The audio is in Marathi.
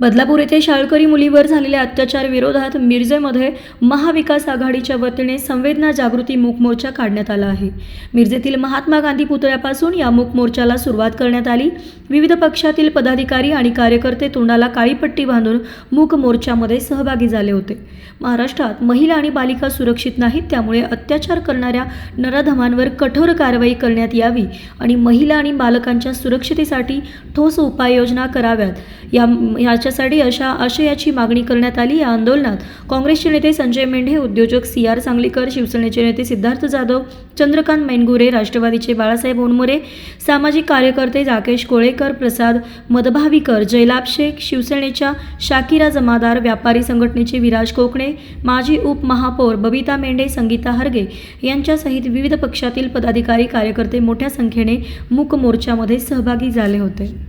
बदलापूर येथे शाळकरी मुलीवर झालेल्या अत्याचार विरोधात मिरजेमध्ये महाविकास आघाडीच्या वतीने संवेदना जागृती मूक मोर्चा काढण्यात आला आहे. मिरजेतील महात्मा गांधी पुतळ्यापासून या मूक मोर्चाला सुरुवात करण्यात आली. विविध पक्षातील पदाधिकारी आणि कार्यकर्ते तोंडाला काळीपट्टी बांधून मूक मोर्चामध्ये सहभागी झाले होते. महाराष्ट्रात महिला आणि बालिका सुरक्षित नाहीत त्यामुळे अत्याचार करणाऱ्या नराधमांवर कठोर कारवाई करण्यात यावी आणि महिला आणि बालकांच्या सुरक्षितेसाठी ठोस उपाययोजना कराव्यात. या याच्या राज्यासाठी अशा आशयाची मागणी करण्यात आली. या आंदोलनात काँग्रेसचे नेते संजय मेंढे उद्योजक सी आर सांगलीकर शिवसेनेचे नेते सिद्धार्थ जाधव चंद्रकांत मेनगुरे राष्ट्रवादीचे बाळासाहेब ओनमुरे सामाजिक कार्यकर्ते राकेश कोळेकर प्रसाद मदभावीकर जयलाभ शेख शिवसेनेच्या शाकिरा जमादार व्यापारी संघटनेचे विराज कोकणे माजी उपमहापौर बबिता मेंढे संगीता हरगे यांच्यासहित विविध पक्षातील पदाधिकारी कार्यकर्ते मोठ्या संख्येने मूक मोर्चामध्ये सहभागी झाले होते.